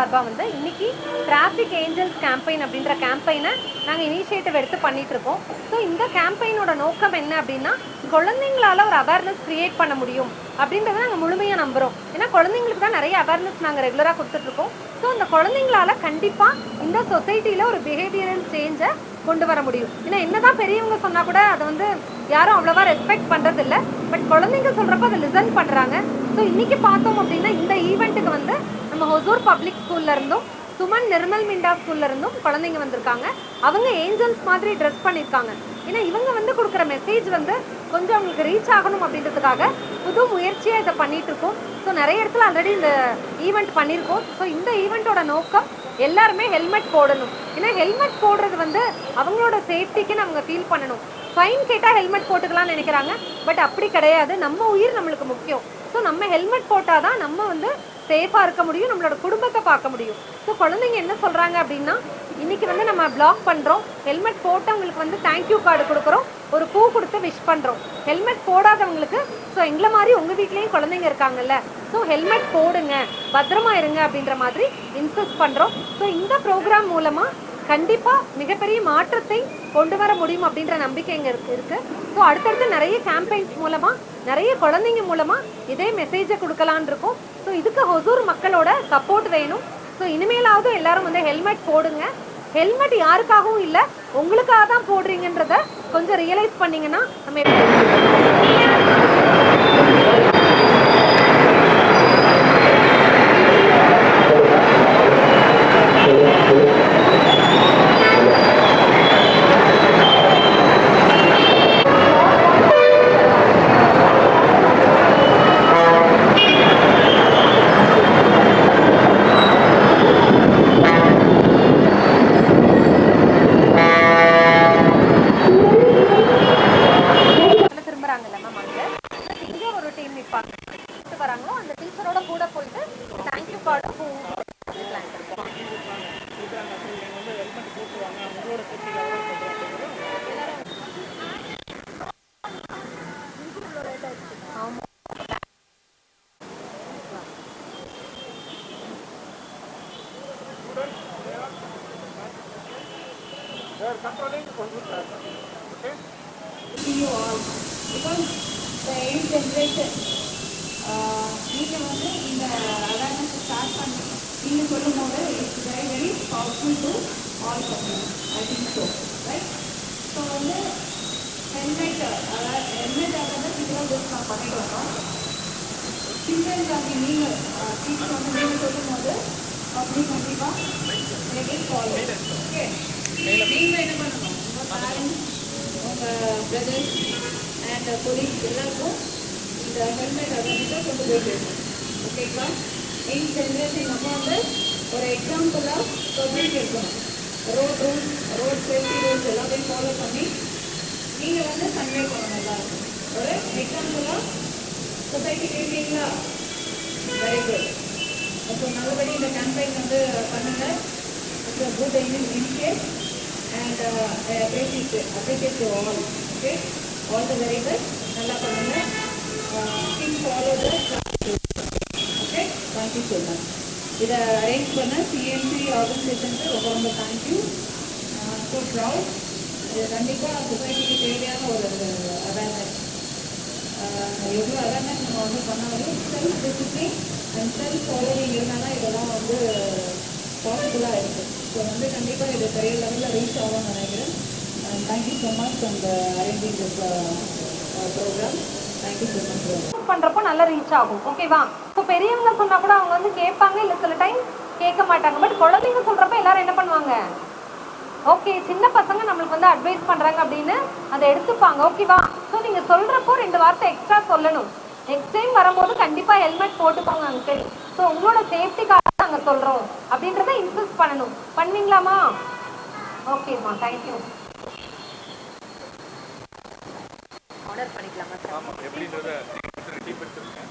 சார்பாக வந்து இன்னைக்கு டிராஃபிக் ஏஞ்சல்ஸ் கேம்பெயின் அப்படின்ற கேம்பெயினை நாங்கள் இனிஷியேட்டிவ் எடுத்து பண்ணிட்டு இருக்கோம். ஸோ இந்த கேம்பெயினோட நோக்கம் என்ன அப்படின்னா குழந்தைங்களால ஒரு அவேர்னஸ் கிரியேட் பண்ண முடியும் அப்படின்றத நாங்கள் முழுமையாக நம்புகிறோம் ஏன்னா குழந்தைங்களுக்கு தான் நிறைய அவேர்னஸ் நாங்கள் ரெகுலராக கொடுத்துட்ருக்கோம் ஸோ அந்த குழந்தைங்களால கண்டிப்பாக இந்த சொசைட்டியில் ஒரு பிஹேவியரல் சேஞ்சை கொண்டு வர முடியும். ஏன்னா என்னதான் பெரியவங்க சொன்னா கூட அதை வந்து யாரும் அவ்வளவா ரெஸ்பெக்ட் பண்றது பட் குழந்தைங்க சொல்றப்ப அதை லிசன் பண்றாங்க. ஸோ இன்றைக்கி பார்த்தோம் அப்படின்னா இந்த ஈவெண்ட்டுக்கு வந்து நம்ம ஹொசூர் பப்ளிக் ஸ்கூல்ல இருந்தும் சுமன் நிர்மல் மிண்டா ஸ்கூல்ல இருந்தும் குழந்தைங்க வந்திருக்காங்க. அவங்க ஏஞ்சல்ஸ் மாதிரி ட்ரெஸ் பண்ணியிருக்காங்க ஏன்னா இவங்க வந்து கொடுக்குற மெசேஜ் வந்து கொஞ்சம் அவங்களுக்கு ரீச் ஆகணும் அப்படின்றதுக்காக புது முயற்சியாக இதை பண்ணிட்டு இருக்கோம் ஸோ நிறைய இடத்துல ஆல்ரெடி இந்த ஈவெண்ட் பண்ணியிருக்கோம் ஸோ இந்த ஈவெண்ட்டோட நோக்கம் எல்லாருமே ஹெல்மெட் போடணும். ஏன்னா ஹெல்மெட் போடுறது வந்து அவங்களோட சேஃப்டிக்குன்னு அவங்க ஃபீல் பண்ணணும். ஃபைன் கேட்டால் ஹெல்மெட் போட்டுக்கலாம்னு நினைக்கிறாங்க. பட் அப்படி கிடையாது. நம்ம உயிர் நம்மளுக்கு முக்கியம். ஸோ நம்ம ஹெல்மெட் போட்டால் தான் நம்ம வந்து சேஃபாக இருக்க முடியும் நம்மளோட குடும்பத்தை பார்க்க முடியும். ஸோ குழந்தைங்க என்ன சொல்கிறாங்க அப்படின்னா இன்னைக்கு வந்து நம்ம பிளாக் பண்ணுறோம் ஹெல்மெட் போட்டவங்களுக்கு வந்து தேங்க்யூ கார்டு கொடுக்குறோம். ஒரு பூ கொடுத்து விஷ் பண்ணுறோம் ஹெல்மெட் போடாதவங்களுக்கு ஸோ எங்களை மாதிரி உங்கள் வீட்லேயும் குழந்தைங்க இருக்காங்கல்ல. ஸோ ஹெல்மெட் போடுங்க பத்திரமா இருங்க அப்படின்ற மாதிரி இன்சிஸ்ட் பண்ணுறோம் ஸோ இந்த ப்ரோக்ராம் மூலமாக கண்டிப்பாக மிகப்பெரிய மாற்றத்தை கொண்டு வர முடியும் அப்படின்ற நம்பிக்கை இங்கே இருக்கு இருக்கு. ஸோ அடுத்தடுத்து நிறைய கேம்பெயின்ஸ் மூலமாக நிறைய குழந்தைங்க மூலமாக இதே மெசேஜை கொடுக்கலான் இருக்கோம். ஸோ இதுக்கு ஹொசூர் மக்களோட சப்போர்ட் வேணும். ஸோ இனிமேலாவது எல்லாரும் வந்து ஹெல்மெட் போடுங்க. ஹெல்மெட் யாருக்காகவும் இல்லை உங்களுக்காக தான் போடுறீங்கன்றத கொஞ்சம் ரியலைஸ் பண்ணீங்கன்னா நம்ம எப்படி இடத்துல திரும்புறாங்கல்ல மேம் அங்க இங்க ஒரு டீம் நிப்பாங்க கூப்பிட்டு வராங்களோ அந்த டீச்சரோட கூட போயிட்டு தேங்க்யூ கார்டு பூ கொடுக்கலான்ட்டு இருக்கோம். ஆமா. see you all because the age generation நீங்கள் வந்து இந்த அவேர்னஸ் ஸ்டார்ட் பண்ணி நீங்கள் சொல்லும் போது it's very very powerful to all person I think so right so வந்து ஹெல்மெட் அதாவது ஹெல்மெட் அதாவது சிங்கிள் ஜஸ்ட் நான் பண்ணிட்டு வரோம் சிங்கிள் ஆகி நீங்கள் டீச்சர் வந்து நீங்கள் சொல்லும் போது அப்படி கண்டிப்பாக ஃபாலோ ஓகே நீங்கள் என்ன பண்ணணும். உங்கள் பேரண்ட்ஸ் உங்கள் பிரதர்ஸ் அண்ட் கொலீக்ஸ் எல்லாருக்கும் இந்த ஹெல்மெட் அதை கொண்டு போயிட்டு ஓகேங்களா இன் ஜென்ரேஷன் நம்ம வந்து ஒரு எக்ஸாம்பிளாக சொல்லிட்டு இருக்கணும் road rules road safety rules எல்லாமே ஃபாலோ பண்ணி நீங்கள் வந்து கன்வே பண்ணணும் எல்லாருக்கும் ஒரு எக்ஸாம்பிளாக சொசைட்டி இருக்கீங்களா வெரி குட் அப்போ நல்லபடி இந்த கேம்பெயின் வந்து பண்ணுங்க. It's good initiate and appreciate appreciate to all okay all the very good நல்லா பண்ணுங்கள் தேங்க்யூ ஸோ மச் இதை அரேஞ்ச் பண்ண சிஎன்சி ஆர்கனைசேஷனுக்கு ரொம்ப ரொம்ப தேங்க்யூ ஸோ ப்ரௌட் இது கண்டிப்பாக சொசைட்டிக்கு தேவையான ஒரு அவேர்னஸ் எவ்வளோ அவேர்னஸ் நம்ம வந்து பண்ணாலும் self discipline and self following இருந்தால் தான் இதெல்லாம் வந்து பவர்ஃபுல்லாக இருக்குது ஸோ வந்து கண்டிப்பாக இது பெரிய லெவலில் ரீச் ஆகும்னு நினைக்கிறேன். தேங்க்யூ ஸோ மச் அந்த arranging this program thank you so much பண்ணுறப்போ நல்லா ரீச் ஆகும். ஓகேவா பெரியவங்க சொன்னா கூட அவங்க வந்து கேட்பாங்க இல்ல சில டைம் கேட்க மாட்டாங்க. பட் குழந்தைங்க சொல்றப்ப எல்லாரும் என்ன பண்ணுவாங்க? ஓகே சின்ன பசங்க நம்மளுக்கு வந்து அட்வைஸ் பண்றாங்க அப்படின்னு அதை எடுத்துப்பாங்க. ஓகேவா ஸோ நீங்க சொல்றப்போ ரெண்டு வார்த்தை எக்ஸ்ட்ரா சொல்லணும். நெக்ஸ்ட் டைம் வரும்போது கண்டிப்பா ஹெல்மெட் போட்டுக்கோங்க அங்கிள் ஸோ உங்களோட சேஃப்டிக்காக நாங்க சொல்றோம். அப்படின்றத இன்சிஸ்ட் பண்ணணும். பண்ணுவீங்களாமா ஓகேம்மா தேங்க்யூ ஆர்டர் பண்ணிக்கலாமா சார் ஆமாம் எப்படின்றத நீங்கள் கொடுத்துருக்க டீப் எடுத்துருக்கேன்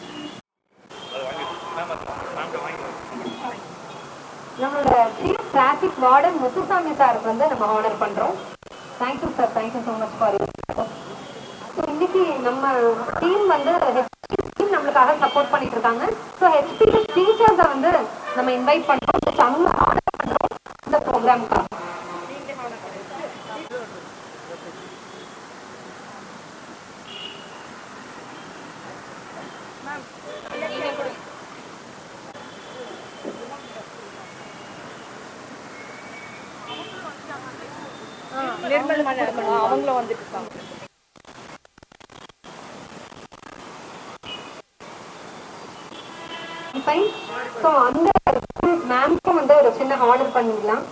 அதை வாங்கி மேம் அது மேம்கிட்ட வாங்கி நம்மளோட சீஃப் டிராஃபிக் வார்டன் முத்துசாமி சாருக்கு வந்து நம்ம ஆனர் பண்ணுறோம் thank you sir thank you so much for so இன்னைக்கு நம்ம டீம் வந்து டீம் நம்மளுக்காக சப்போர்ட் பண்ணிட்டு இருக்காங்க. ஸோ ஹெச்பி டீச்சர்ஸை வந்து நம்ம இன்வைட் பண்ணுறோம் அவங்க ஆர்டர் பண்ணுறோம் இந்த ப்ரோக்ராம்க்காக நிர்மல் அவங்களும் வந்துட்டு இருக்காங்க. ஃபைன் ஸோ அந்த மேம்க்கும் வந்து ஒரு சின்ன ஆர்டர் பண்ணிடலாம்.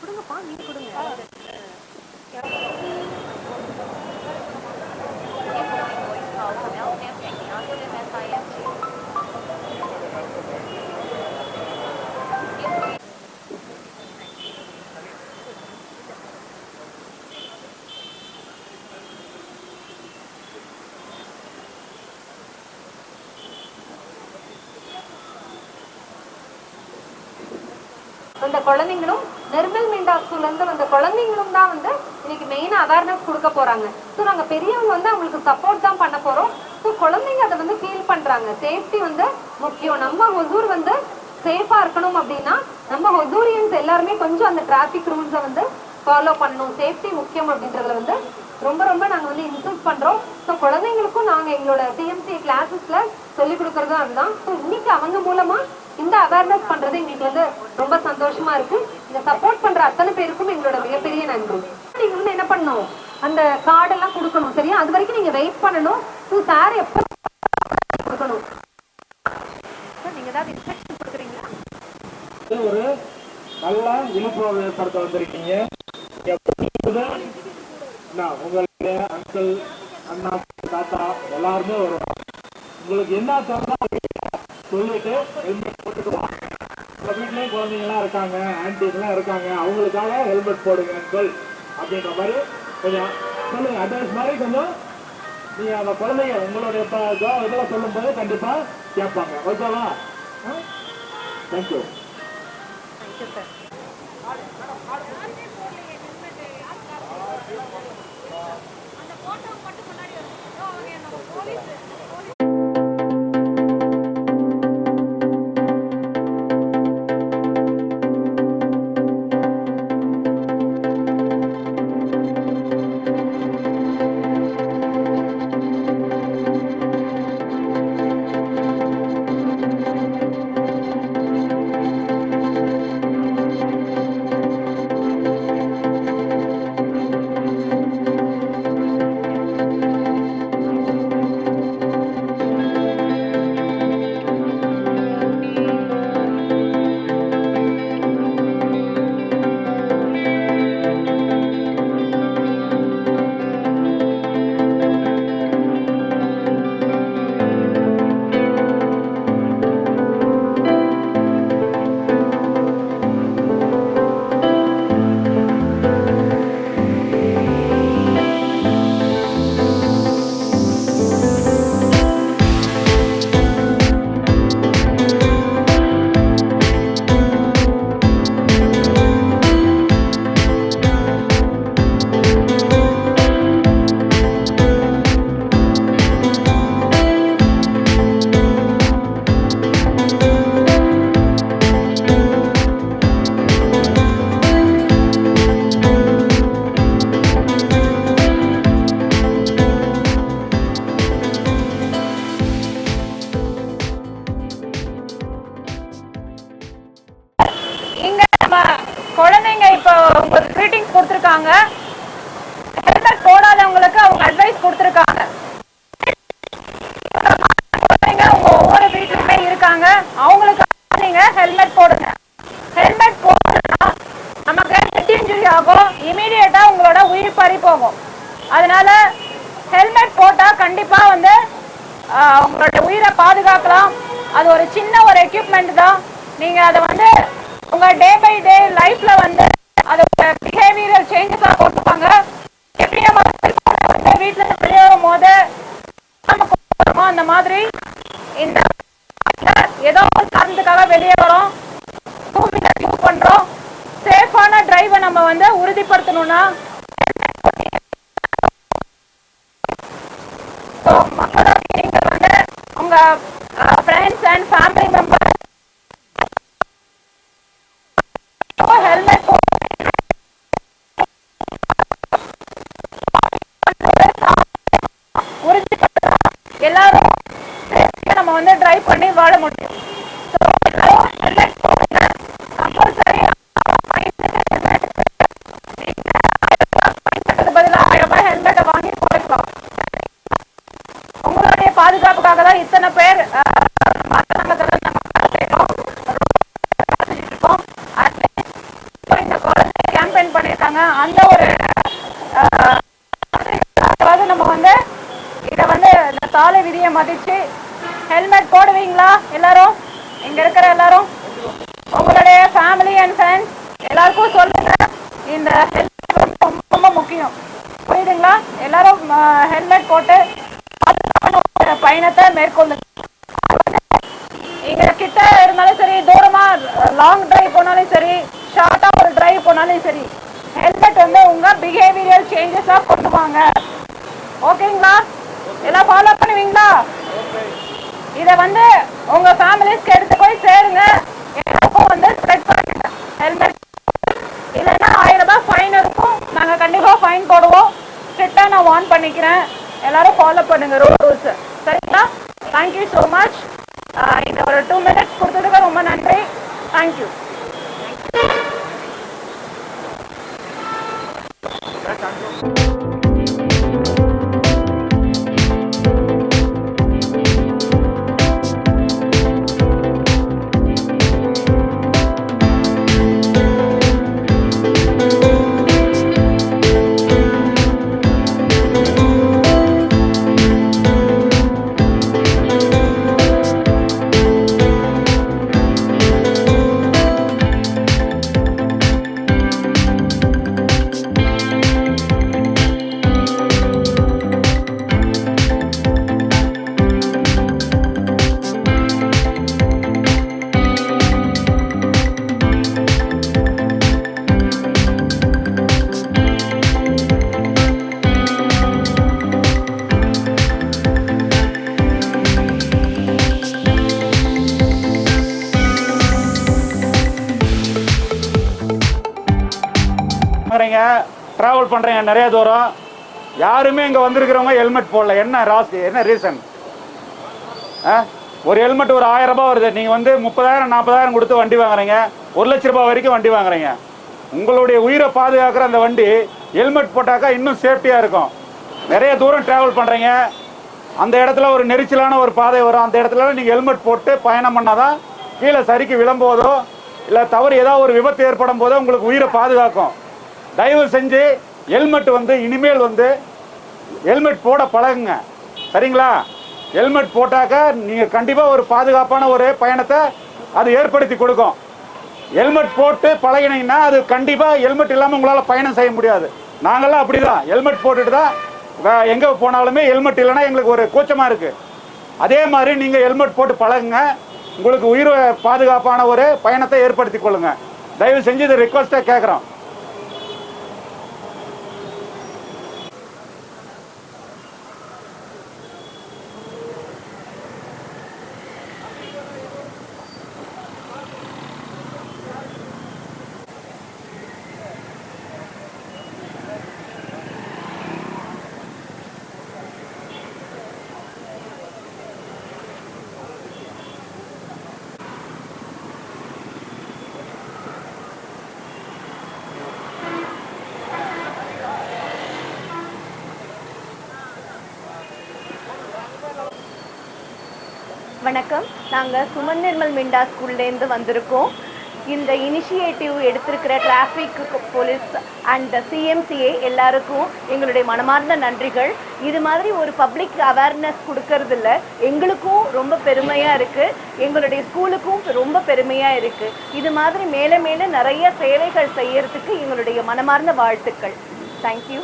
கொடுங்கப்பா நீங்க கொடுங்க. அந்த குழந்தைங்களும் நிர்மல் மிண்டா ஸ்கூல்ல இருந்து வந்த குழந்தைங்களும் தான் வந்து இன்னைக்கு மெயின் அவேர்னஸ் கொடுக்க போறாங்க. ஸோ நாங்க பெரியவங்க வந்து அவங்களுக்கு சப்போர்ட் தான் பண்ண போறோம். ஸோ குழந்தைங்க அதை வந்து ஃபீல் பண்றாங்க. சேஃப்டி வந்து முக்கியம். நம்ம ஒசூர் வந்து சேஃபா இருக்கணும் அப்படின்னா நம்ம ஒசூரியன்ஸ் எல்லாருமே கொஞ்சம் அந்த டிராஃபிக் ரூல்ஸை வந்து ஃபாலோ பண்ணணும். சேஃப்டி முக்கியம் அப்படின்றதுல வந்து ரொம்ப ரொம்ப நாங்க வந்து இன்சூட் பண்றோம். ஸோ குழந்தைங்களுக்கும் நாங்க எங்களோட சிஎம்சி கிளாஸஸ்ல சொல்லி கொடுக்கறதும் அதுதான். ஸோ இன்னைக்கு அவங்க மூலமா இந்த அவேர்னஸ் பண்றது எங்களுக்கு வந்து ரொம்ப சந்தோஷமா இருக்கு. இந்த சப்போர்ட் பண்ற அத்தனை பேருக்கும் எங்களோட மிகப்பெரிய நன்றி. நீங்க வந்து என்ன பண்ணணும்? அந்த கார்டெல்லாம் கொடுக்கணும் சரியா? அது வரைக்கும் நீங்க வெயிட் பண்ணணும். டூ சார் எப்போ கொடுக்கணும்? நீங்க ஏதாவது இன்ஸ்ட்ரக்ஷன் கொடுக்குறீங்களா? ஒரு நல்ல விழிப்புணர்வு ஏற்படுத்த வந்திருக்கீங்க. உங்களுக்கு அங்கிள் அண்ணா தாத்தா எல்லாருமே வருவாங்க உங்களுக்கு என்ன தோணுதோ சொல்லிட்டு ஹெல்மெட் போட்டுக்குவாங்க உங்க வீட்லயும் இருக்காங்க ஆன்டிஸ்லாம் இருக்காங்க அவங்களுக்காக ஹெல்மெட் போடுங்க அங்கிள் அப்படின்ற மாதிரி கொஞ்சம் சொல்லுங்க. அட்வைஸ் மாதிரி கொஞ்சம் நீங்க அந்த குழந்தைங்க உங்களுடைய இதெல்லாம் சொல்லும்போது கண்டிப்பா கேட்பாங்க. ஓகேவா தேங்க்யூ தேங்க்யூ சார் போகும். அதனால ஹெல்மெட் போட்டா கண்டிப்பா வந்து உங்களோட உயிரை பாதுகாக்கலாம். அது ஒரு சின்ன ஒரு எக்யூப்மெண்ட் தான். நீங்க அதை வந்து உங்க டே பை டே லைஃப்ல வந்து அதோட பிஹேவியரல் சேஞ்சஸாக போட்டுப்பாங்க. எப்படி நம்ம செல்போனை வந்து வீட்டுல வெளியே வரும்போது நம்ம அந்த மாதிரி இந்த ஏதோ ஒரு காரணத்துக்காக வெளியே வரோம். டூ வீலர் யூஸ் பண்றோம் சேஃபான டிரைவை நம்ம வந்து உறுதிப்படுத்தணும்னா friends and family members helmet எல்லாரும் நம்ம வந்து ட்ரை பண்ணி வாழ முடியும் So, எல்லாரும் helmet போடுங்க. Compulsory அதுக்கு பதிலா ஆயிரம் ரூபாய் ஹெல்மெட்டை வாங்கி போடலாம் உங்களுடைய பாதுகாப்புக்காக தான் இத்தனை பேர் அஹ், அரசாங்கத்துல நம்ம செய்றோம். இருக்கோம். At least இப்ப இந்த குழந்தை கேம்பெயின் பண்ணியிருக்காங்க அந்த ஒரு அஹ், அதாவது நம்ம வந்து இத வந்து இந்த சாலை விதியை மதிச்சு ஹெல்மெட் போடுவீங்களா எல்லாரும் இங்க இருக்கிற எல்லாரும் உங்களுடைய ஃபேமிலி அண்ட் ஃப்ரெண்ட்ஸ் எல்லாருக்கும் சொல்லுங்க. இந்த ஹெல்மெட் வந்து ரொம்ப ரொம்ப முக்கியம். புரியுதுங்களா? எல்லாரும் ஹெல்மெட் போட்டு பாதுகாப்பான பயணத்தை மேற்கொள்ளுங்க. இங்க கிட்ட இருந்தாலும் சரி தூரமா லாங் டிரைவ் போனாலும் சரி ஷார்ட்டா ஒரு டிரைவ் போனாலும் சரி ஹெல்மெட் வந்து உங்க பிஹேவியரல் சேஞ்சஸா கொண்டு வாங்க. ஓகேங்களா? எல்லாம் ஃபாலோ பண்ணுவீங்களா? இதை வந்து உங்க ஃபேமிலிஸ்க்கு எடுத்து போய் சேருங்க. எல்லாருக்கும் வந்து ஸ்ப்ரெட் பண்ணுங்க ஹெல்மெட் இல்லைன்னா ஆயிரம் ரூபாய் ஃபைன் நாங்கள் கண்டிப்பாக ஃபைன் போடுவோம். ஸ்ட்ரிக்டாக நான் வார்ன் பண்ணிக்கிறேன். எல்லாரும் ஃபாலோ பண்ணுங்க ரூல்ஸ் சரிங்களா? தேங்க்யூ ஸோ மச் இந்த ஒரு டூ மினிட்ஸ் கொடுத்ததுக்கு ரொம்ப நன்றி. தேங்க்யூ ட்ராவல் நிறைய தூரம். யாருமே இங்கே வந்திருக்கிறவங்க ஹெல்மெட் போடல. என்ன ராசி என்ன ரீசன் ஆ? ஒரு ஹெல்மெட் ஒரு ஆயிரம் ரூபாய் வருது. நீங்கள் வந்து முப்பதாயிரம் நாற்பதாயிரம் கொடுத்து வண்டி வாங்குறீங்க. ஒரு லட்ச ரூபாய் வரைக்கும் வண்டி வாங்குறீங்க. உங்களுடைய உயிரை பாதுகாக்கிற அந்த வண்டி ஹெல்மெட் போட்டாக்கா இன்னும் சேஃப்டியாக இருக்கும். நிறைய தூரம் ட்ராவல் பண்ணுறீங்க அந்த இடத்துல ஒரு நெரிச்சலான ஒரு பாதை வரும். அந்த இடத்துல நீங்கள் ஹெல்மெட் போட்டு பயணம் பண்ணாதான் கீழே சரிக்கு விழும்போதோ இல்லை தவறு ஏதாவது ஒரு விபத்து ஏற்படும் போதோ உங்களுக்கு உயிரை பாதுகாக்கும். தயவு செஞ்சு ஹெல்மெட் வந்து இனிமேல் வந்து ஹெல்மெட் போட பழகுங்க. சரிங்களா? ஹெல்மெட் போட்டாக்க நீங்கள் கண்டிப்பாக ஒரு பாதுகாப்பான ஒரு பயணத்தை அது ஏற்படுத்தி கொடுக்கும். ஹெல்மெட் போட்டு பழகினீங்கன்னா அது கண்டிப்பாக ஹெல்மெட் இல்லாமல் உங்களால் பயணம் செய்ய முடியாது. நாங்கள்லாம் அப்படி தான் ஹெல்மெட் போட்டுட்டு தான் எங்கே போனாலுமே ஹெல்மெட் இல்லைன்னா எங்களுக்கு ஒரு கூச்சமாக இருக்குது அதே மாதிரி நீங்கள் ஹெல்மெட் போட்டு பழகுங்க. உங்களுக்கு உயிர் பாதுகாப்பான ஒரு பயணத்தை ஏற்படுத்தி கொள்ளுங்கள் தயவு செஞ்சு இதை ரிக்வஸ்ட்டாக கேட்குறோம் வணக்கம். நாங்கள் சுமன் நிர்மல் மிண்டா ஸ்கூல்லேருந்து வந்திருக்கோம். இந்த இனிஷியேட்டிவ் எடுத்திருக்கிற டிராஃபிக் போலீஸ் அண்ட் சிஎம்சிஏ எல்லாருக்கும் எங்களுடைய மனமார்ந்த நன்றிகள். இது மாதிரி ஒரு பப்ளிக் அவேர்னஸ் கொடுக்கறதுல எங்களுக்கும் ரொம்ப பெருமையாக இருக்குது எங்களுடைய ஸ்கூலுக்கும் ரொம்ப பெருமையாக இருக்குது இது மாதிரி மேலே மேலே நிறைய சேவைகள் செய்யறதுக்கு எங்களுடைய மனமார்ந்த வாழ்த்துக்கள். தேங்க்யூ